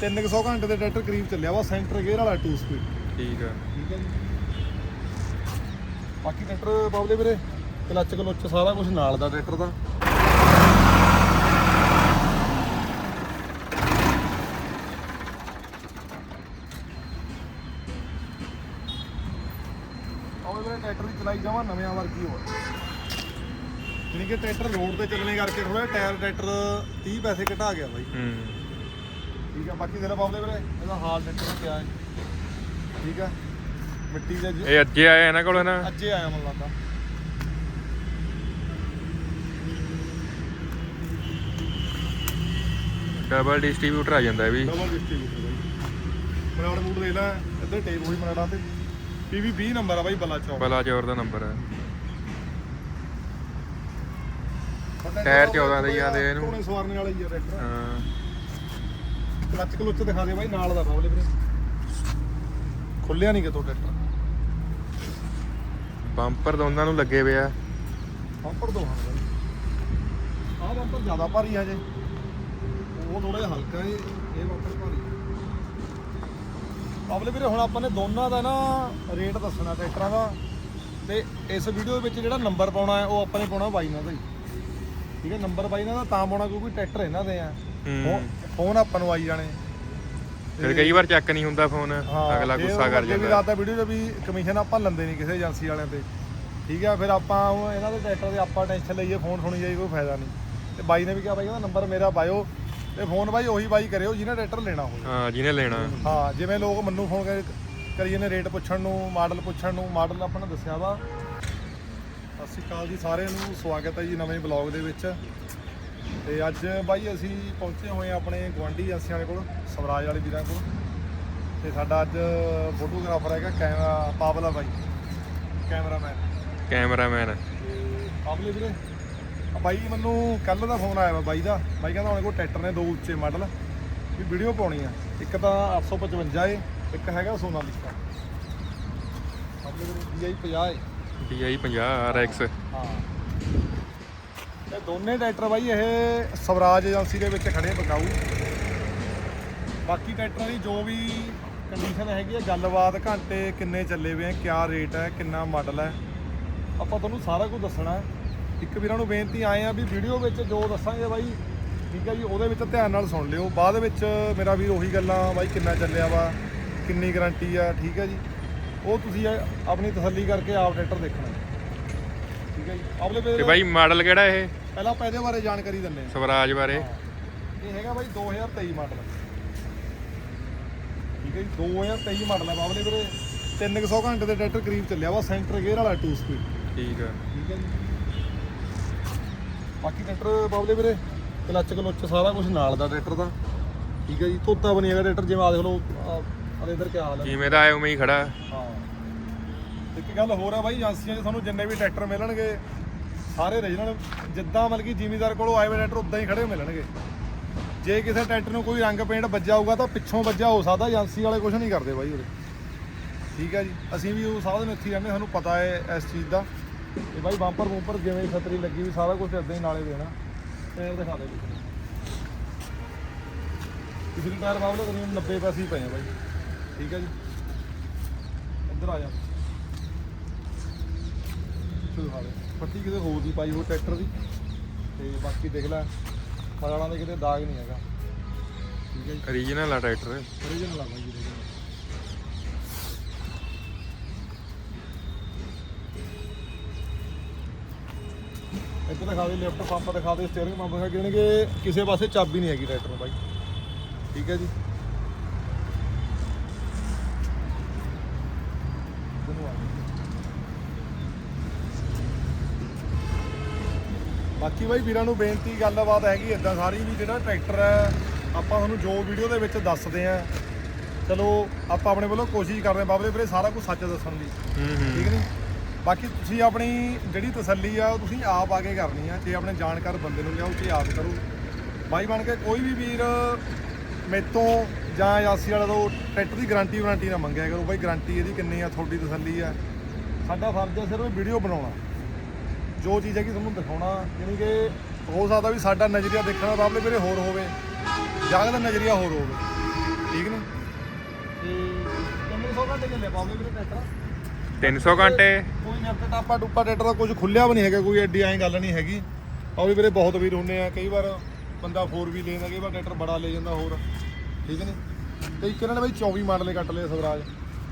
300 ਘੰਟੇ ਦੇ ਟਰੈਕਟਰ ਕਰੀਬ ਚੱਲਿਆ ਵਾ ਸੈਂਟਰ ਗੇਅਰ ਵਾਲਾ 2 ਸਪੀਡ ਠੀਕ ਆ। ਠੀਕ ਹੈ ਜੀ। ਬਾਕੀ ਟਰੈਕਟਰ ਬਾਬਲੇ ਵੀਰੇ ਕਲੱਚ ਕਲੁੱਚ ਸਾਰਾ ਕੁਝ ਨਾਲ ਦਾ ਟਰੈਕਟਰ ਦਾ। ਆਵੇ ਵੀਰੇ ਟਰੈਕਟਰ ਦੀ ਚਲਾਈ ਜਾਵਾਂ ਨਵਿਆਂ ਵਰਗੀ ਹੋ ਜਾਣੀ ਕਿ ਟਰੈਕਟਰ ਰੋਡ ਤੇ ਚੱਲਣੇ ਕਰਕੇ ਥੋੜਾ ਟਾਇਰ ਟਰੈਕਟਰ 30 ਪੈਸੇ ਘਟਾ ਗਿਆ ਬਾਈ। ਹੂੰ। ਠੀਕ ਆ ਬਾਕੀ ਤੇਰਾ ਬਾਬਲੇ ਵੀਰੇ ਇਹਦਾ ਹਾਲ ਟਰੈਕਟਰ ਦਾ ਕਿਆ ਹੈ। ਠੀਕ ਆ ਮਿੱਟੀ ਦੇ ਜ- ਇਹ ਅੱਜੇ ਆਇਆ ਇਹਨਾਂ ਕੋਲ ਨਾ? ਅੱਜੇ ਆਇਆ ਮਨ ਲੱਗਦਾ ਡਬਲ ਡਿਸਟ੍ਰੀਬਿਊਟਰ ਆ ਜਾਂਦਾ ਇਹ ਵੀ। ਡਬਲ ਡਿਸਟ੍ਰੀਬਿਊਟਰ ਬਾਈ ਮਰਾੜ ਮੂਡ ਦੇ ਲੈ ਇੱਧਰ ਟੇਪ ਹੋਈ ਮਰਾੜਾ ਤੇ। ਪੀਵੀ 20 ਨੰਬਰ ਆ ਬਾਈ ਬੱਲਾ ਚੌਕ। ਬਲਾ ਜੋਰ ਦਾ ਨੰਬਰ ਹੈ ਟਾਇਰ 14 ਦੇ ਆਉਂਦੇ ਇਹਨੂੰ। ਸਵਾਰਨੇ ਵਾਲਾ ਹੀ ਆ ਟਰੈਕਟਰ ਹਾਂ। ਕਲੱਚ ਕਲੁੱਚ ਦਿਖਾ ਦੇ ਬਾਈ ਨਾਲ ਦਾ ਬਾਬਲੇ ਵੀਰੇ। ਖੁੱਲਿਆ ਨਹੀਂ ਕਿਤੋਂ ਟਰੈਕਟਰ ਬੰਪਰ ਦੋਨਾਂ ਨੂੰ ਲੱਗੇ ਵੇ ਆ। ਬੰਪਰ ਦੋ ਹਾਂ ਬਾਈ। ਆਹ ਬੰਪਰ ਜ਼ਿਆਦਾ ਭਾਰੀ ਆ ਜੇ। ਉਹ ਥੋੜਾ ਜਿਹਾ ਹਲਕਾ ਹੈ ਇਹ ਬੰਪਰ ਭਾਰੀ। ਬਾਬਲੇ ਵੀਰੇ ਹੁਣ ਆਪਾਂ ਨੇ ਦੋਨਾਂ ਦਾ ਨਾ ਰੇਟ ਦੱਸਣਾ ਟਰੈਕਟਰਾਂ ਦਾ। ਤੇ ਇਸ ਵੀਡੀਓ ਵਿੱਚ ਜਿਹੜਾ ਨੰਬਰ ਪਾਉਣਾ ਹੈ ਉਹ ਆਪਾਂ ਨੇ ਪਾਉਣਾ ਬਾਈ ਨਾਲ ਦਾ ਹੀ। ਠੀਕ ਹੈ ਨੰਬਰ ਬਾਈ ਨਾਲ ਦਾ ਤਾਂ ਪਾਉਣਾ ਕਿਉਂਕਿ ਟਰੈਕਟਰ ਇਹਨਾਂ ਦੇ ਆ। ਹੂੰ। ਫੋਨ ਆਪਾਂ ਨੂੰ ਆਈ ਜਾਣੇ। ਫਿਰ ਕਈ ਵਾਰ ਚੱਕ ਨਹੀਂ ਹੁੰਦਾ ਫੋਨ ਅਗਲਾ ਗੁੱਸਾ ਕਰ ਅੱਗੇ ਵੀ ਜਾਂਦਾ। ਰਾਤਾ ਵੀਡੀਓ 'ਚ ਵੀ ਕਮਿਸ਼ਨ ਆਪਾਂ ਲੈਂਦੇ ਨਹੀਂ ਕਿਸੇ ਏਜੰਸੀ ਵਾਲਿਆਂ ਤੇ। ਠੀਕ ਹੈ ਫਿਰ ਆਪਾਂ ਇਹਨਾਂ ਦੇ ਟਰੈਕਟਰ ਦੇ ਆਪਾਂ ਟੈਨਸ਼ਨ ਲਈਏ ਫੋਨ ਸੁਣੀ ਜਾਈ ਕੋਈ ਫਾਇਦਾ ਨਹੀਂ। ਤੇ ਬਾਈ ਨੇ ਵੀ ਕਿਹਾ ਬਾਈ ਉਹਦਾ ਨੰਬਰ ਮੇਰਾ ਪਾਇਓ। ਤੇ ਫੋਨ ਬਾਈ ਉਹੀ ਬਾਈ ਕਰਿਓ ਜਿਹਨੇ ਟਰੈਕਟਰ ਲੈਣਾ ਹੋਵੇ। ਹਾਂ ਜਿਹਨੇ ਲੈਣਾ। ਹਾਂ ਜਿਵੇਂ ਲੋਕ ਮੈਨੂੰ ਫੋਨ ਕਰ ਕਰੀ ਜਾਂਦੇ ਰੇਟ ਪੁੱਛਣ ਨੂੰ ਮਾਡਲ ਪੁੱਛਣ ਨੂੰ ਮਾਡਲ ਆਪਾਂ ਨੇ ਦੱਸਿਆ ਵਾ। ਸਤਿ ਸ਼੍ਰੀ ਅਕਾਲ ਜੀ ਸਾਰਿਆਂ ਨੂੰ ਸਵਾਗਤ ਹੈ ਜੀ ਨਵੇਂ ਬਲੌਗ ਦੇ ਵਿੱਚ। ਤੇ ਅੱਜ ਬਾਈ ਅਸੀਂ ਪਹੁੰਚੇ ਹੋਏ ਹਾਂ ਆਪਣੇ ਗਵਾਂਢੀ ਏਜੰਸੀਆਂ ਦੇ ਕੋਲ ਸਵਰਾਜ ਵਾਲੇ ਵੀਰਾਂ ਕੋਲ। ਤੇ ਸਾਡਾ ਅੱਜ ਫੋਟੋਗ੍ਰਾਫਰ ਹੈਗਾ ਕੈਮਰਾ ਪਾਵਲਾ ਬਾਈ ਕੈਮਰਾਮੈਨ। ਕੈਮਰਾਮੈਨ। ਤੇ ਪਾਵਲੇ ਵੀਰੇ ਆ ਬਾਈ ਮੈਨੂੰ ਕੱਲ ਦਾ ਫੋਨ ਆਇਆ ਵਾ ਬਾਈ ਦਾ। ਬਾਈ ਕਹਿੰਦਾ ਉਹਨਾਂ ਕੋਲ ਟਰੈਕਟਰ ਨੇ ਦੋ ਉੱਚੇ ਮਾਡਲ ਵੀ ਵੀਡੀਓ ਪਾਉਣੀ ਆ। ਇੱਕ ਤਾਂ 855 ਏ ਇੱਕ ਹੈਗਾ ਸੋਨਾਲੀਕਾ ਪਾਵਲੇ ਵੀਰੇ DI 50 ਏ। DI 50 RX ਹਾਂ। ਦੋਨੇ ਟਰੈਕਟਰ ਬਾਈ ਇਹ ਸਵਰਾਜ ਏਜੰਸੀ ਦੇ ਵਿੱਚ ਖੜੇ ਬਕਾਊ। ਬਾਕੀ ਟਰੈਕਟਰਾਂ ਦੀ ਜੋ ਵੀ ਕੰਡੀਸ਼ਨ ਹੈਗੀ ਹੈ ਗੱਲਬਾਤ ਘੰਟੇ ਕਿੰਨੇ ਚੱਲੇ ਵੇ ਆ, ਕਿਆ ਰੇਟ ਹੈ ਕਿੰਨਾ ਮਾਡਲ ਹੈ ਆਪਾਂ ਤੁਹਾਨੂੰ ਸਾਰਾ ਕੁਝ ਦੱਸਣਾ ਹੈ। ਇੱਕ ਵੀਰਾਂ ਨੂੰ ਬੇਨਤੀ ਆਏ ਆ ਵੀ ਵੀਡੀਓ ਵਿੱਚ ਜੋ ਦੱਸਾਂਗੇ ਬਾਈ, ਠੀਕ ਹੈ ਜੀ, ਉਹਦੇ ਵਿੱਚ ਧਿਆਨ ਨਾਲ ਸੁਣ ਲਿਓ। ਬਾਅਦ ਵਿੱਚ ਮੇਰਾ ਵੀਰ ਉਹੀ ਗੱਲਾਂ, ਬਾਈ ਕਿੰਨਾ ਚੱਲਿਆ ਵਾ, ਕਿੰਨੀ ਗਾਰੰਟੀ ਆ, ਠੀਕ ਹੈ ਜੀ। ਉਹ ਤੁਸੀਂ ਆਪਣੀ ਤਸੱਲੀ ਕਰਕੇ ਆਪ ਟਰੈਕਟਰ ਦੇਖਣਾ ਠੀਕ ਹੈ ਜੀ ਆਪਲੇ ਤੇ ਬਾਈ ਮਾਡਲ ਕਿਹੜਾ ਇਹ? ਪਹਿਲਾਂ ਆਪਾਂ ਇਹਦੇ ਬਾਰੇ ਜਾਣਕਾਰੀ ਦਿੰਦੇ ਹਾਂ। ਸਵਰਾਜ ਬਾਰੇ। ਇਹ ਹੈਗਾ ਬਾਈ 2023 ਮਾਡਲ ਠੀਕ ਹੈ ਜੀ 2023 ਮਾਡਲ ਹੈ ਬਾਬਲੇ ਵੀਰੇ। 300 ਘੰਟੇ ਦੇ ਟਰੈਕਟਰ ਕਰੀਬ ਚੱਲਿਆ ਵਾ ਸੈਂਟਰ ਗੇਅਰ ਵਾਲਾ 2 ਸਪੀਡ ਠੀਕ ਆ। ਠੀਕ ਹੈ ਜੀ। ਬਾਕੀ ਟਰੈਕਟਰ ਬਾਬਲੇ ਵੀਰੇ ਕਲੱਚ ਕਲੁੱਚ ਸਾਰਾ ਕੁਝ ਨਾਲ ਦਾ ਟਰੈਕਟਰ ਦਾ। ਠੀਕ ਹੈ ਜੀ ਧੋਤਾ ਬਣੀ ਹੈਗਾ ਟਰੈਕਟਰ ਜਿਵੇਂ ਆ ਦੇਖ ਲਓ ਆ ਇਧਰ ਕੀ ਹਾਲ ਹੈ ਜਿਵੇਂ ਦਾ ਆਇਆ ਉਵੇਂ ਹੀ ਖੜਾ। ਹਾਂ। ਇੱਕ ਗੱਲ ਹੋਰ ਆ ਬਾਈ ਏਜੰਸੀਆਂ 'ਚ ਤੁਹਾਨੂੰ ਜਿੰਨੇ ਵੀ ਟਰੈਕਟਰ ਮਿਲਣਗੇ ਸਾਰੇ ਰੀਜਨਲ ਜਿੱਦਾਂ ਮਤਲਬ ਕਿ ਜ਼ਿਮੀਦਾਰ ਕੋਲੋਂ ਆਏ ਹੋਏ ਟਰੈਕਟਰ ਉਦਾਂ ਹੀ ਖੜੇ ਮਿਲਣਗੇ। ਜੇ ਕਿਸੇ ਟਰੈਕਟਰ ਨੂੰ ਕੋਈ ਰੰਗ ਪੇਂਟ ਵੱਜਾ ਹੋਊਗਾ ਤਾਂ ਪਿੱਛੋਂ ਵੱਜਾ ਹੋ ਸਕਦਾ, ਏਜੰਸੀ ਵਾਲੇ ਕੁਝ ਨਹੀਂ ਕਰਦੇ ਬਾਈ ਉਹਦੇ ਠੀਕ ਹੈ ਜੀ, ਅਸੀਂ ਵੀ ਉਹ ਸਾਧਨ ਇੱਥੇ ਹੀ ਸਾਨੂੰ ਪਤਾ ਹੈ ਇਸ ਚੀਜ਼ ਦਾ। ਤੇ ਬਾਈ ਬੰਪਰ ਬੰਪਰ ਜਿਵੇਂ ਖਤਰੀ ਲੱਗੀ ਵੀ ਸਾਰਾ ਕੁਝ ਇਦਾਂ ਹੀ ਨਾਲੇ ਦੇਣਾ। ਟਾਇਰ ਦਿਖਾ ਦੇ ਪਿਛਲੇ ਪਿਛਲੇ ਟਾਇਰ ਬਾਬਲੇ ਤਕਰੀਬਨ 90 ਪੈਸੇ ਹੀ ਪਏ ਆ ਬਾਈ। ਠੀਕ ਹੈ ਜੀ। ਇੱਧਰ ਆ ਜਾ। ਚਲੋ ਹਾਲੇ ਪੱਟੀ ਕਿਤੇ ਹੋਰ ਦੀ ਪਾਈ ਉਹ ਟਰੈਕਟਰ ਦੀ। ਤੇ ਬਾਕੀ ਦੇਖ ਲੈ ਫਲਾਣਾ ਦੇ ਕਿਤੇ ਦਾਗ ਨਹੀਂ ਹੈਗਾ। ਠੀਕ ਹੈ ਜੀ। ਓਰੀਜਨਲ ਆ ਟਰੈਕਟਰ। ਓਰੀਜਨਲ ਆ ਬਾਈ ਜੀ original। ਇੱਧਰ ਦਿਖਾ ਦੇ ਲਿਫਟ ਪੰਪ ਦਿਖਾ ਦੇ ਸਟੀਅਰਿੰਗ ਪੰਪ ਦਿਖਾ ਕਿ ਕਿ ਕਿਸੇ ਪਾਸੇ ਚਾਬੀ ਨਹੀਂ ਹੈਗੀ ਟਰੈਕਟਰ ਨੂੰ ਬਾਈ। ਠੀਕ ਹੈ ਜੀ ਇੱਧਰ ਨੂੰ ਆ ਜਾਓ। ਬਾਕੀ ਬਾਈ ਵੀਰਾਂ ਨੂੰ ਬੇਨਤੀ ਗੱਲਬਾਤ ਹੈਗੀ ਇਦਾਂ ਸਾਰੀ ਵੀ ਜਿਹੜਾ ਟਰੈਕਟਰ ਹੈ ਆਪਾਂ ਤੁਹਾਨੂੰ ਜੋ ਵੀਡੀਓ ਦੇ ਵਿੱਚ ਦੱਸਦੇ ਆ ਚਲੋ ਆਪਾਂ ਆਪਣੇ ਵੱਲੋਂ ਕੋਸ਼ਿਸ਼ ਕਰਦੇ ਹਾਂ ਬਾਬਲੇ ਵੀਰੇ ਸਾਰਾ ਕੁਝ ਸੱਚ ਦੱਸਣ ਦੀ। ਠੀਕ ਨਹੀਂ ਬਾਕੀ ਤੁਸੀਂ ਆਪਣੀ ਜਿਹੜੀ ਤਸੱਲੀ ਆ ਉਹ ਤੁਸੀਂ ਆਪ ਆ ਕੇ ਕਰਨੀ ਆ। ਜੇ ਆਪਣੇ ਜਾਣਕਾਰ ਬੰਦੇ ਨੂੰ ਲਿਆਓ ਤੇ ਆਪ ਕਰੋ। ਬਾਈ ਬਣ ਕੇ ਕੋਈ ਵੀ ਵੀਰ ਮੇਤੋਂ ਜਾਂ ਏਜੰਸੀ ਵਾਲੇ ਤੋਂ ਟਰੈਕਟਰ ਦੀ ਗਾਰੰਟੀ ਵਾਰੰਟੀ ਨਾ ਮੰਗਿਆ ਕਰੋ। ਬਾਈ ਗਾਰੰਟੀ ਇਹਦੀ ਕਿੰਨੀ ਆ ਤੁਹਾਡੀ ਤਸੱਲੀ ਆ। ਸਾਡਾ ਫਰਜ਼ ਹੈ ਸਿਰਫ ਵੀਡੀਓ ਬਣਾਉਣਾ। ਜੋ ਚੀਜ਼ ਹੈਗੀ ਤੁਹਾਨੂੰ ਦਿਖਾਉਣਾ ਯਾਨੀ ਕਿ ਹੋ ਸਕਦਾ ਵੀ ਸਾਡਾ ਨਜ਼ਰੀਆ ਦੇਖਣ ਦਾ ਬਾਬਲੇ ਮੇਰੇ ਹੋਰ ਹੋਵੇ ਜਗ ਦਾ ਨਜ਼ਰੀਆ ਹੋਰ ਹੋਵੇ। ਠੀਕ ਨੇ ਤੇ 300 ਘੰਟੇ ਚੱਲੇ ਬਾਬਲੇ ਮੇਰੇ ਟਰੈਕਟਰ 300 ਘੰਟੇ। ਕੋਈ ਨਿਫਟ ਦਾ ਕੁਝ ਖੁੱਲਿਆ ਵੀ ਨਹੀਂ ਹੈਗਾ ਕੋਈ ਐਡੀ ਐਂ ਗੱਲ ਨਹੀਂ ਹੈਗੀ। ਔਰ ਵੀ ਵੀਰੇ ਬਹੁਤ ਵੀਰ ਹੁੰਨੇ ਆ ਕਈ ਵਾਰ ਬੰਦਾ 4 ਵੀ ਲੈਂਦਾ ਕਈ ਵਾਰ ਟਰੈਕਟਰ ਬੜਾ ਲੈ ਜਾਂਦਾ ਹੋਰ। ਠੀਕ ਨੇ ਤੇ ਇੱਕ ਇਹਨਾਂ ਨੇ ਬਾਈ 24 ਮਾਡਲੇ ਕੱਟ ਲਏ ਸਵਰਾਜ।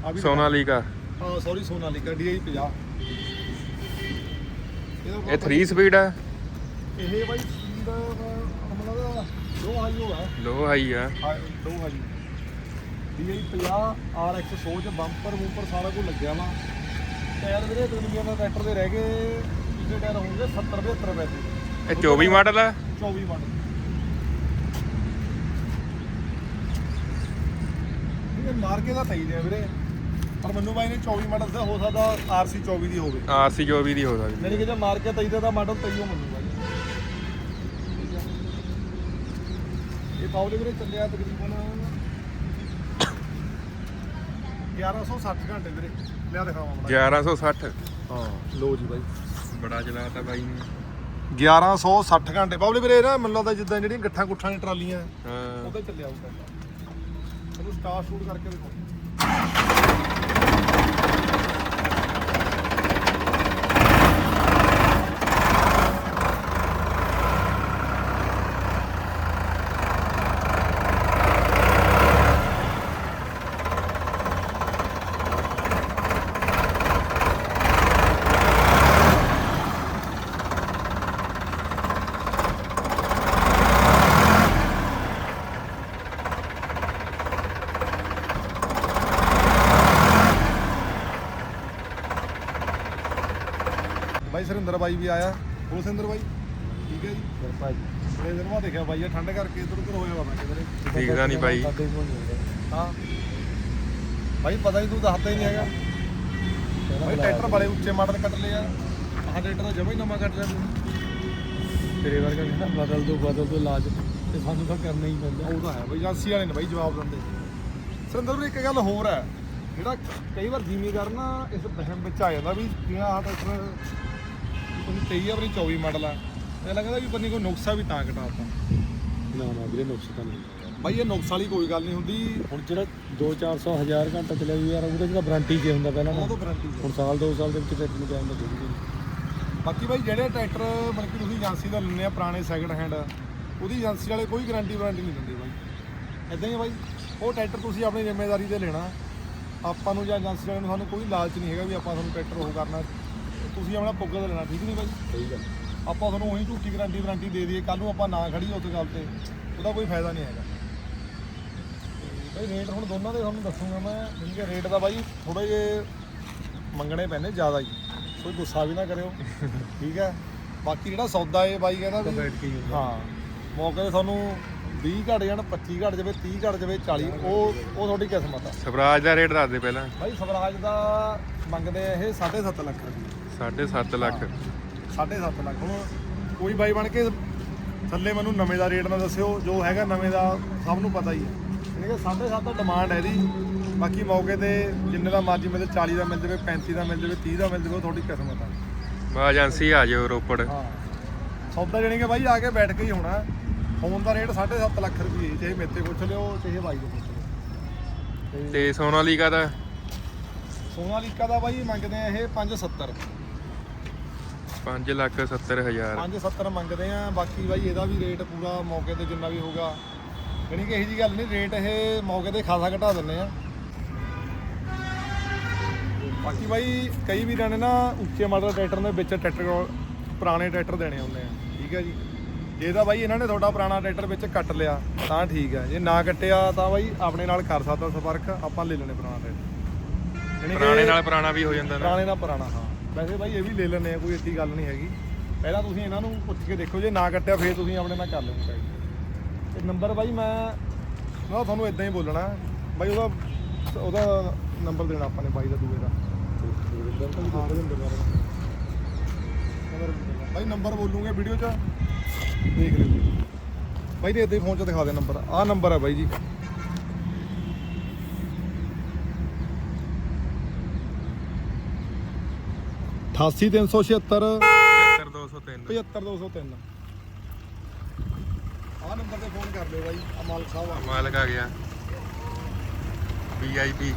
ਆ ਵੀ ਸੋਨਾਲੀਕਾ। ਹਾਂ ਸੌਰੀ ਸੋਨਾਲੀਕਾ ਡੀਆਈ 50 ਇਹ 3 ਸਪੀਡ ਆ। ਇਹ ਬਾਈ ਸਪੀਡ ਹਮਲਾ ਦਾ ਲੋ ਹਾਈ ਹੋਗਾ ਲੋ ਹਾਈ ਆ। ਲੋ ਹਾਈ DI 50 RX 100 ਚ ਬੰਪਰ ਬੂਪਰ ਸਾਰਾ ਕੁਝ ਲੱਗਿਆ ਵਾ। ਟਾਇਰ ਵੀਰੇ ਦੁਨੀਆ ਦਾ ਟਰੈਕਟਰ ਦੇ ਰਹਿ ਗਏ ਕਿੰਨੇ ਟਾਇਰ ਹੋਣਗੇ 70 72 ਰੁਪਏ ਦੇ। ਇਹ 24 ਮਾਡਲ ਆ? 24 ਮਾਡਲ ਇਹ ਮਾਰਕੇ ਦਾ ਸਹੀ ਨੇ ਵੀਰੇ। ਪਰ ਮੈਨੂੰ ਬਾਈ ਨੇ 24 ਮਾਡਲ ਦਾ ਹੋ ਸਕਦਾ RC 24 ਦੀ ਹੋਵੇ। ਆਰਸੀ 24 ਦੀ ਹੋ ਸਕਦੀ। ਮੇਰੇ ਕਿ ਜੇ ਮਾਰਕੇ ਤਈ ਦਾ ਮਾਡਲ ਤਈਓ ਮੈਨੂੰ ਬਾਈ ਇਹ ਪਾਉਲੇ ਵੀਰੇ ਚੱਲਿਆ ਤਕਰੀਬਨ 1160 ਘੰਟੇ ਵੀਰੇ। ਲਿਆ ਦਿਖਾਵਾਂ ਬੜਾ 1160 ਹਾਂ ਲੋ ਜੀ ਬਾਈ। ਬੜਾ ਚਲਾਤਾ ਬਾਈ ਨੇ। 1160 ਘੰਟੇ। ਪਾਉਲੇ ਵੀਰੇ ਨਾ ਮੈਨੂੰ ਲੱਗਦਾ ਜਿੱਦਾਂ ਜਿਹੜੀਆਂ ਗੱਠਾਂ ਗੁੱਠਾਂ ਦੀਆਂ ਟਰਾਲੀਆਂ। ਹਾਂ। ਉਹਦੇ ਚੱਲਿਆ ਹੋਊਗਾ ਇਹਨੂੰ ਸਟਾਰ ਸ਼ੂਟ ਕਰਕੇ ਦੇਖੋ ਬਾਈ ਸਰਿੰਦਰ ਬਾਈ ਵੀ ਆਇਆ। ਹੋਰ ਸਰਿੰਦਰ ਬਾਈ? ਠੀਕ ਹੈ ਜੀ। ਕਿਰਪਾ ਜੀ। ਬੜੇ ਦਿਨ ਬਾਅਦ ਦੇਖਿਆ ਬਾਈ ਠੰਡ ਕਰਕੇ ਇਧਰ ਉਧਰ ਹੋਇਆ ਵਾ ਮੈਂ ਕਿਧਰੇ ਦਿਖਦਾ ਨਹੀਂ ਬਾਈ ਹਾਂ। ਬਾਈ ਪਤਾ ਹੀ ਤੂੰ ਦੱਸਦਾ ਹੀ ਨਹੀਂ ਹੈਗਾ। ਬਾਈ ਟਰੈਕਟਰ ਬੜੇ ਉੱਚੇ ਮਾਡਲ ਕੱਟ ਲਏ ਆ। ਆਹ ਟਰੈਕਟਰ ਤਾਂ ਜਮਾ ਹੀ ਨਵਾਂ ਕੱਟ ਲਿਆ ਤੂੰ। ਤੇਰੇ ਵਰਗਾ ਕਹਿੰਦਾ ਬਦਲ ਦੋ ਬਦਲ ਦੋ ਲਾਜ ਤੇ ਸਾਨੂੰ ਤਾਂ ਕਰਨਾ ਹੀ ਪੈਂਦਾ। ਉਹ ਤਾਂ ਹੈ ਬਈ ਏਜੰਸੀ ਵਾਲੇ ਨੇ ਬਾਈ ਜਵਾਬ ਦਿੰਦੇ। ਸਰਿੰਦਰ ਵੀਰ ਇੱਕ ਗੱਲ ਹੋਰ ਹੈ। ਜਿਹੜਾ ਕਈ ਵਾਰ ਜ਼ਿਮੀਦਾਰ ਨਾ ਇਸ ਵਹਿਮ ਵਿੱਚ ਆ ਜਾਂਦਾ ਵੀ ਜਿਹੜਾ ਆਹ ਟਰੈਕਟਰ ਕੋਈ 23 ਆਪਣੀ 24 ਮਾਡਲ ਆ। ਇਹ ਲੱਗਦਾ ਵੀ ਪੰਨੀ ਕੋਈ ਨੁਕਸਾ ਵੀ ਤਾਂ ਘਟਾਤਾ ਨਾ ਨਾ ਵੀਰੇ ਨੁਕਸ ਤਾਂ ਨਹੀਂ। ਬਾਈ ਇਹ ਨੁਕਸ ਵਾਲੀ ਕੋਈ ਗੱਲ ਨਹੀਂ ਹੁੰਦੀ। ਹੁਣ ਜਿਹੜਾ 2-400 ਹਜ਼ਾਰ ਘੰਟਾ ਚੱਲਿਆ ਵੀ ਯਾਰ ਉਹਦੇ ਤਾਂ ਵਾਰੰਟੀ ਜੇ ਹੁੰਦਾ ਪਹਿਲਾਂ ਉਹ ਤੋਂ ਗਾਰੰਟੀ ਹੁਣ ਸਾਲ 2 ਸਾਲ ਦੇ ਵਿੱਚ ਟਰੈਕਟਰ ਨੂੰ ਜਾਣ ਦਾ ਜ਼ਰੂਰੀ ਨਹੀਂ। ਬਾਕੀ ਬਾਈ ਜਿਹੜੇ ਟਰੈਕਟਰ ਮਤਲਬ ਕਿ ਤੁਸੀਂ ਏਜੰਸੀ ਦਾ ਲੈਂਦੇ ਆ ਪੁਰਾਣੇ ਸੈਕਿੰਡ ਹੈਂਡ ਉਹਦੀ ਏਜੰਸੀ ਵਾਲੇ ਕੋਈ ਗਾਰੰਟੀ ਵਾਰੰਟੀ ਨਹੀਂ ਦਿੰਦੇ ਬਾਈ। ਇਦਾਂ ਹੀ ਬਾਈ ਉਹ ਟਰੈਕਟਰ ਤੁਸੀਂ ਆਪਣੀ ਜ਼ਿੰਮੇਵਾਰੀ ਤੇ ਲੈਣਾ। ਆਪਾਂ ਨੂੰ ਜਾਂ ਏਜੰਸੀ ਵਾਲਿਆਂ ਨੂੰ ਸਾਨੂੰ ਕੋਈ ਲਾਲਚ ਨਹੀਂ ਹੈਗਾ ਵੀ ਆਪਾਂ ਤੁਹਾਨੂੰ ਟਰੈਕਟਰ ਉਹ ਕਰਨਾ। ਤੁਸੀਂ ਆਪਣਾ ਪੁੱਗਾ ਤੇ ਲੈਣਾ ਠੀਕ ਨਹੀਂ ਬਾਈ? ਸਹੀ ਗੱਲ। ਆਪਾਂ ਤੁਹਾਨੂੰ ਉਹੀ ਝੂਠੀ ਗਾਰੰਟੀ ਵਾਰੰਟੀ ਦੇ ਦਈਏ ਕੱਲ ਨੂੰ ਆਪਾਂ ਨਾ ਖੜੀਏ ਉਸ ਗੱਲ ਤੇ। ਉਹਦਾ ਕੋਈ ਫਾਇਦਾ ਨਹੀਂ ਹੈਗਾ। ਤੇ ਬਾਈ ਰੇਟ ਹੁਣ ਦੋਨਾਂ ਦੇ ਤੁਹਾਨੂੰ ਦੱਸੂਗਾ ਮੈਂ। ਠੀਕ ਹੈ ਰੇਟ ਦਾ ਬਾਈ ਥੋੜੇ ਜੇ ਮੰਗਣੇ ਪੈਣੇ ਜ਼ਿਆਦਾ ਹੀ। ਕੋਈ ਗੁੱਸਾ ਵੀ ਨਾ ਕਰਿਓ। ਠੀਕ ਹੈ। ਬਾਕੀ ਜਿਹੜਾ ਸੌਦਾ ਇਹ ਬਾਈ ਕਹਿੰਦਾ ਵੀ ਬੈਠ ਕੇ ਹੀ ਹੁੰਦਾ ਹਾਂ। ਮੌਕੇ ਤੇ ਤੁਹਾਨੂੰ 20 ਘਟ ਜਾਣ 25 ਘਟ ਜਾਵੇ 30 ਘਟ ਜਾਵੇ 40 ਉਹ ਉਹ ਤੁਹਾਡੀ ਕਿਸਮਤ ਆ। ਸਵਰਾਜ ਦਾ ਰੇਟ ਦੱਸ ਦੇ ਪਹਿਲਾਂ। ਬਾਈ ਸਵਰਾਜ ਦਾ ਮੰਗਦੇ ਆ ਇਹ 7.5 ਲੱਖ ਰੁਪਏ। 7.5 ਲੱਖ। 7.5 ਲੱਖ। ਹੁਣ ਕੋਈ ਬਾਈ ਬਣ ਕੇ ਥੱਲੇ ਮੈਨੂੰ ਨਵੇਂ ਦਾ ਰੇਟ ਨਾ ਦੱਸਿਓ ਜੋ ਹੈਗਾ ਨਵੇਂ ਦਾ ਸਭ ਨੂੰ ਪਤਾ ਹੀ ਹੈ। ਯਾਨੀ ਕਿ 7.5 ਦਾ ਡਿਮਾਂਡ ਹੈ ਇਹਦੀ। ਬਾਕੀ ਮੌਕੇ ਤੇ ਜਿੰਨੇ ਦਾ ਮਰਜ਼ੀ ਮਿਲੇ 40 ਦਾ ਮਿਲ ਜਾਵੇ 35 ਦਾ ਮਿਲ ਜਾਵੇ 30 ਦਾ ਮਿਲ ਜਾਵੇ ਤੁਹਾਡੀ ਕਿਸਮਤ ਆ। ਬਾ ਏਜੰਸੀ ਆ ਜਾਓ ਰੋਪੜ। ਹਾਂ। ਸੌਦਾ ਜਾਣੀ ਕਿ ਬਾਈ ਆ ਕੇ ਬੈਠ ਕੇ ਹੀ ਹੋਣਾ। ਫੋਨ ਦਾ ਰੇਟ 7.5 ਲੱਖ ਰੁਪਏ ਚਾਹੇ ਮੇਤੇ ਪੁੱਛ ਲਿਓ ਚਾਹੇ ਬਾਈ ਤੋਂ ਪੁੱਛ ਲਿਓ। ਤੇ ਸੋਨਾਲੀਕਾ ਦਾ? ਸੋਨਾਲੀਕਾ ਦਾ ਬਾਈ ਮੰਗਦੇ ਆ ਇਹ 570 5 ਲੱਖ 70 ਹਜ਼ਾਰ। 570 ਮੰਗਦੇ ਆ ਬਾਕੀ ਬਾਈ ਇਹਦਾ ਵੀ ਰੇਟ ਪੂਰਾ ਮੌਕੇ ਤੇ ਜਿੰਨਾ ਵੀ ਹੋਊਗਾ। ਯਾਨੀ ਕਿ ਇਹੋ ਜੀ ਗੱਲ ਨਹੀਂ ਰੇਟ ਇਹ ਮੌਕੇ ਤੇ ਖਾਸਾ ਘਟਾ ਦਿੰਨੇ ਆ। ਬਾਕੀ ਬਾਈ ਕਈ ਵੀਰਾਂ ਨੇ ਨਾ ਉੱਚੇ ਮਾਡਲ ਟਰੈਕਟਰ ਦੇ ਵਿੱਚ ਟਰੈਕਟਰ ਪੁਰਾਣੇ ਟਰੈਕਟਰ ਦੇਣੇ ਹੁੰਦੇ ਆ। ਠੀਕ ਹੈ ਜੀ? ਜੇ ਤਾਂ ਬਾਈ ਇਹਨਾਂ ਨੇ ਤੁਹਾਡਾ ਪੁਰਾਣਾ ਟਰੈਕਟਰ ਵਿੱਚ ਕੱਟ ਲਿਆ ਤਾਂ ਠੀਕ ਹੈ ਜੇ ਨਾ ਕੱਟਿਆ ਤਾਂ ਬਾਈ ਆਪਣੇ ਨਾਲ ਕਰ ਸਕਦਾ ਸੰਪਰਕ ਆਪਾਂ ਲੈ ਲੈਣੇ ਪੁਰਾਣਾ ਟਰੈਕਟਰ। ਪੁਰਾਣੇ ਨਾਲ ਪੁਰਾਣਾ ਵੀ ਹੋ ਜਾਂਦਾ ਨਾ। ਪੁਰਾਣੇ ਦਾ ਪੁਰਾਣਾ ਹਾਂ। ਵੈਸੇ ਬਾਈ ਇਹ ਵੀ ਲੈ ਲੈਣੇ ਆ, ਕੋਈ ਏਡੀ ਗੱਲ ਨਹੀਂ ਹੈਗੀ। ਪਹਿਲਾਂ ਤੁਸੀਂ ਇਹਨਾਂ ਨੂੰ ਪੁੱਛ ਕੇ ਦੇਖੋ, ਜੇ ਨਾ ਕੱਟਿਆ ਫੇਰ ਤੁਸੀਂ ਆਪਣੇ ਨਾਲ ਕਰ ਲਿਓ ਟਰੈਕਟਰ ਤੇ ਨੰਬਰ ਬਾਈ ਮੈਂ ਨਾ ਤੁਹਾਨੂੰ ਇਦਾਂ ਹੀ ਬੋਲਣਾ, ਬਾਈ ਉਹਦਾ ਉਹਦਾ ਨੰਬਰ ਦੇਣਾ ਆਪਾਂ ਨੇ ਬਾਈ ਦਾ, ਦੂਏ ਦਾ। ਬਾਈ ਨੰਬਰ ਬੋਲੂਗੇ ਵੀਡੀਓ 'ਚ? ਦੇਖ ਲਿਓ ਬਾਈ ਦੇ ਇੱਦਾਂ ਹੀ ਫੋਨ 'ਚ ਦਿਖਾ ਦੇ ਨੰਬਰ। ਆਹ ਨੰਬਰ ਹੈ ਬਾਈ ਜੀ। ਅਠਾਸੀ ਤਿੰਨ ਸੌ ਛਿਅੱਤਰ। 75203 75203 ਆਹ ਨੰਬਰ ਤੇ ਫੋਨ ਕਰ ਲਿਓ ਬਾਈ ਆ ਮਾਲਕ ਸਾਹਿਬ ਆ। ਮਾਲਕ ਆ ਗਿਆ। ਵੀਆਈਪੀ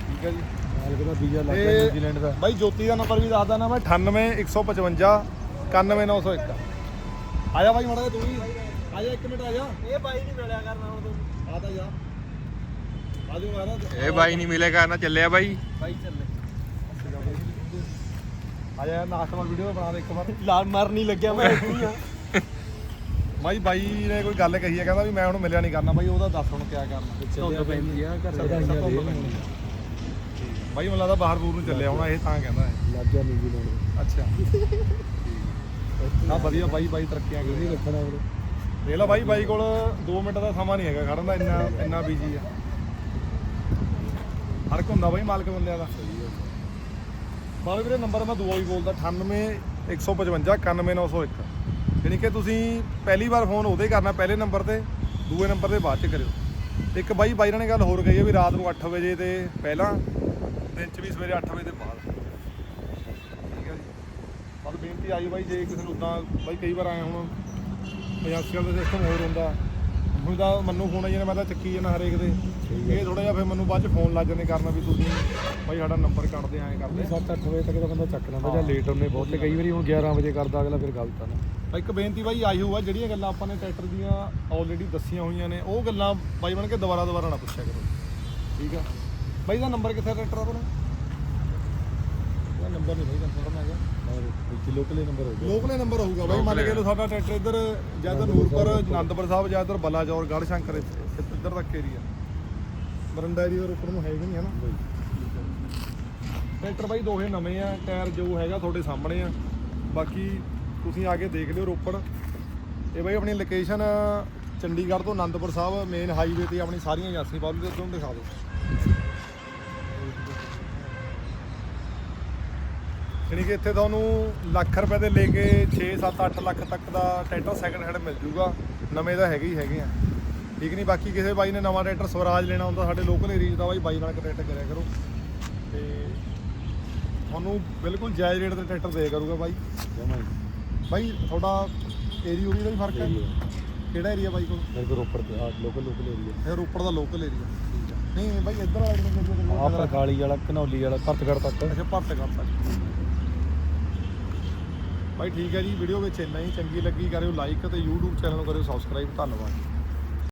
ਠੀਕ ਹੈ ਜੀ। ਮਾਲਕ ਦਾ ਵੀਜ਼ਾ ਲੱਗ ਗਿਆ ਇਹ- ਨਿਊਜ਼ੀਲੈਂਡ ਦਾ। ਬਾਈ ਜੋਤੀ ਦਾ ਨੰਬਰ ਵੀ ਦੱਸਦਾ ਨਾ ਮੈਂ। 98 155 91901 ਆ ਜਾ ਬਾਈ ਮੜਾ ਤੂੰ ਵੀ? ਆ ਜਾ ਇੱਕ ਮਿੰਟ ਆ ਜਾ ਇਹ ਬਾਈ ਨਹੀਂ ਮਿਲਿਆ ਕਰਨਾ ਹੁਣ ਤੂੰ। ਆ ਤਾਂ ਜਾ। ਆ ਇਹ ਬਾਈ ਨਹੀਂ ਮਿਲੇ ਕਰਨਾ ਚੱਲਿਆ ਬਾਈ। ਬਾਈ ਚੱਲੇ। ਆ ਜਾ ਨਾਸ਼ਤਾ ਵੀਡੀਓ ਬਣਾ ਦੇ ਇੱਕ ਵਾਰ। ਲਾਲ ਮਾਰ ਨਹੀਂ ਲੱਗਿਆ ਮੈਂ। ਨਹੀਂ ਆ ਬਾਈ ਬਾਈ ਨੇ ਕੋਈ ਗੱਲ ਕਹੀ ਹੈ ਕਹਿੰਦਾ ਵੀ ਮੈਂ ਹੁਣ ਮਿਲਿਆ ਨਹੀਂ ਕਰਨਾ। ਬਾਈ ਉਹਦਾ ਦੱਸ ਹੁਣ ਕਿਆ ਕਰਨਾ। ਧੁੰਦ ਪੈਂਦੀ ਆ ਘਰ ਬਾਈ ਮੈਨੂੰ ਲੱਗਦਾ ਬਾਹਰ ਬੂਰ ਨੂੰ ਚੱਲਿਆ ਹੋਣਾ ਇਹ ਤਾਂ ਕਹਿੰਦਾ ਹੈ ਲੱਗ ਗਿਆ ਨਿਊਜ਼ੀਲੈਂਡ ਅੱਛਾ। ਨਾ ਵਧੀਆ ਬਾਈ ਬਾਈ ਤਰੱਕੀਆਂ ਨਹੀਂ ਕਰੀ ਰੱਖਣਾ ਵੀਰੇ ਦੇਖ ਲਾ ਬਾਈ ਬਾਈ ਕੋਲ 2 ਮਿੰਟ ਦਾ ਸਮਾਂ ਨਹੀਂ ਹੈਗਾ ਖੜਨ ਦਾ ਇੰਨਾ ਇੰਨਾ ਬੀਜੀ ਆ। ਫ਼ਰਕ ਹੁੰਦਾ ਬਾਈ ਮਾਲਕ ਬੰਦਿਆਂ ਦਾ। ਬਾਈ ਵੀਰੇ ਨੰਬਰ ਮੈਂ ਦੂਆ ਵੀ ਬੋਲਦਾ 98 155 91901 ਯਾਨੀ ਕਿ ਤੁਸੀਂ ਪਹਿਲੀ ਵਾਰ ਫੋਨ ਉਹਦੇ ਕਰਨਾ ਪਹਿਲੇ ਨੰਬਰ ਤੇ ਦੂਏ ਨੰਬਰ ਤੇ ਬਾਅਦ ਚ ਕਰਿਓ। ਇੱਕ ਬਾਈ ਬਾਈ ਨੇ ਗੱਲ ਹੋਰ ਕਹੀ ਹੈ ਵੀ ਰਾਤ ਨੂੰ 8 ਵਜੇ ਤੇ ਪਹਿਲਾਂ ਦਿਨ ਚ ਵੀ ਸਵੇਰੇ 8 ਵਜੇ ਤੇ ਬਾਅਦ। ਠੀਕ ਹੈ ਜੀ। ਬਸ ਬੇਨਤੀ ਆਈ ਬਾਈ ਜੇ ਕਿਸੇ ਨੂੰ ਉਦਾਂ ਬਾਈ ਕਈ ਵਾਰ ਆਏ ਹੁਣ ਏਜੰਸੀਆਂ ਦਾ ਸਿਸਟਮ ਹੋਰ ਹੁੰਦਾ। ਹੁਣ ਤਾਂ ਮੈਨੂੰ ਫੋਨ ਆਈ ਜਾਂਦਾ ਮੈਂ ਤਾਂ ਚੱਕੀ ਜਾਂਦਾ ਹਰੇਕ ਦੇ। ਇਹ ਥੋੜਾ ਜਿਹਾ ਫਿਰ ਮੈਨੂੰ ਬਾਅਦ ਚ ਫੋਨ ਲੱਗ ਜਾਂਦੇ ਕਰਨਾ ਵੀ ਤੁਸੀਂ ਬਾਈ ਸਾਡਾ ਨੰਬਰ ਕੱਢਦੇ ਐਂ ਕਰਦੇ। 7-8 ਵਜੇ ਤੱਕ ਤਾਂ ਬੰਦਾ ਚੱਕ ਲੈਂਦਾ ਜਾਂ ਲੇਟ ਹੁੰਦੇ ਬਹੁਤ ਤੇ ਕਈ ਵਾਰੀ ਹੁਣ 11 ਵਜੇ ਕਰਦਾ ਅਗਲਾ ਫਿਰ ਗਲਤ ਆ ਨਾ। ਬਾਈ ਇੱਕ ਬੇਨਤੀ ਬਾਈ ਆਈ ਹੋਊਗਾ ਜਿਹੜੀਆਂ ਗੱਲਾਂ ਆਪਾਂ ਨੇ ਟਰੈਕਟਰ ਦੀਆਂ ਆਲਰੇਡੀ ਦੱਸੀਆਂ ਹੋਈਆਂ ਨੇ ਉਹ ਗੱਲਾਂ ਬਾਈ ਬਣ ਕੇ ਦੁਬਾਰਾ ਦੁਬਾਰਾ ਨਾ ਪੁੱਛਿਆ ਕਰੋ। ਠੀਕ ਆ। ਬਾਈ ਦਾ ਨੰਬਰ ਕਿੱਥੇ ਟਰੈਕਟਰ ਆਪਣਾ? ਇਹਦਾ ਨੰਬਰ ਨਹੀਂ ਬਾਈ ਕਨਫਰਮ ਹੈਗਾ। ਔਰ ਇੱਥੇ ਲੋਕਲ ਨੰਬਰ ਹੋ ਗਿਆ ਲੋਕਲੇ ਨੰਬਰ ਹੋਊਗਾ ਬਾਈ। ਮੰਨ ਕੇ ਲਓ ਸਾਡਾ ਟਰੈਕਟਰ ਇੱਧਰ ਜ਼ਿਆਦਾ ਨੂਰਪੁਰ ਆਨੰਦਪੁਰ ਸਾਹਿਬ ਜਾਂ ਇੱਧਰ ਬਲਾਚੌਰ ਗੜ ਸ਼ੰਕਰ ਇੱਧਰ ਤੱਕ ਏਰੀਆ ਮਰੰਡਾ ਏਰੀਆ ਦੇ ਉੱਪਰ ਨੂੰ ਹੈ ਹੀ ਨਹੀਂ ਹੈ ਨਾ? ਟਰੈਕਟਰ ਬਾਈ ਦੋਹੇ ਨਵੇਂ ਆ ਟਾਇਰ ਜੋ ਹੈਗਾ ਤੁਹਾਡੇ ਸਾਹਮਣੇ ਆ। ਬਾਕੀ ਤੁਸੀਂ ਆ ਕੇ ਦੇਖ ਲਿਓ ਰੋਪੜ। ਇਹ ਬਾਈ ਆਪਣੀ ਲੋਕੇਸ਼ਨ ਚੰਡੀਗੜ੍ਹ ਤੋਂ ਆਨੰਦਪੁਰ ਸਾਹਿਬ ਮੇਨ ਹਾਈਵੇ ਤੇ ਆਪਣੀ ਸਾਰੀਆਂ ਏਜੰਸੀ ਬਾਬੂ ਦੇ ਤੁਹਾਨੂੰ ਦਿਖਾ ਦਿਓ। ਯਾਨੀ ਕਿ ਇੱਥੇ ਤੁਹਾਨੂੰ ਲੱਖ ਰੁਪਏ ਦੇ ਲੈ ਕੇ 6 7 8 ਲੱਖ ਤੱਕ ਦਾ ਟਰੈਕਟਰ ਸੈਕਿੰਡ ਹੈਂਡ ਮਿਲ ਜੂਗਾ। ਨਵੇਂ ਦਾ ਹੈਗੇ ਹੀ ਹੈਗੇ ਆ। ਠੀਕ ਨਹੀਂ ਬਾਕੀ ਕਿਸੇ ਬਾਈ ਨੇ ਨਵਾਂ ਟਰੈਕਟਰ ਸਵਰਾਜ ਲੈਣਾ ਹੁੰਦਾ ਸਾਡੇ ਲੋਕਲ ਏਰੀਆ ਦਾ ਬਾਈ ਬਾਈ ਨਾਲ ਕੰਟੈਕਟ ਕਰਿਆ ਕਰੋ। ਤੇ ਤੁਹਾਨੂੰ ਬਿਲਕੁਲ ਜਾਇਜ਼ ਰੇਟ ਤੇ ਟਰੈਕਟਰ ਦੇ ਕਰੂਗਾ ਬਾਈ। ਬਾਈ ਤੁਹਾਡਾ ਏਰੀਆ ਓਰੀ ਦਾ ਵੀ ਫ਼ਰਕ ਹੈ? ਕਿਹੜਾ ਏਰੀਆ ਬਾਈ ਕੋਲ? ਮੇਰੇ ਕੋਲ ਰੋਪੜ ਦਾ ਲੋਕਲ ਲੋਕਲ ਏਰੀਆ ਇਹ ਰੋਪੜ ਦਾ ਲੋਕਲ ਏਰੀਆ ਆ ਨਹੀਂ ਬਾਈ ਇੱਧਰ ਵਾਲਾ ਏਰੀਆ ਆਹ ਪਰਖਾਲੀ ਵਾਲਾ ਘਨੌਲੀ ਵਾਲਾ ਭਰਤਗੜ ਤੱਕ। ਅੱਛਾ ਭਰਤ ਕਰ ਸਕਦੇ ਬਾਈ ਠੀਕ ਹੈ ਜੀ ਵੀਡੀਓ ਵਿੱਚ ਇੰਨਾ ਹੀ। ਚੰਗੀ ਲੱਗੀ, ਕਰਿਓ ਲਾਈਕ ਤੇ YouTube ਚੈਨਲ ਨੂੰ ਕਰਿਓ ਸਬਸਕ੍ਰਾਈਬ ਧੰਨਵਾਦ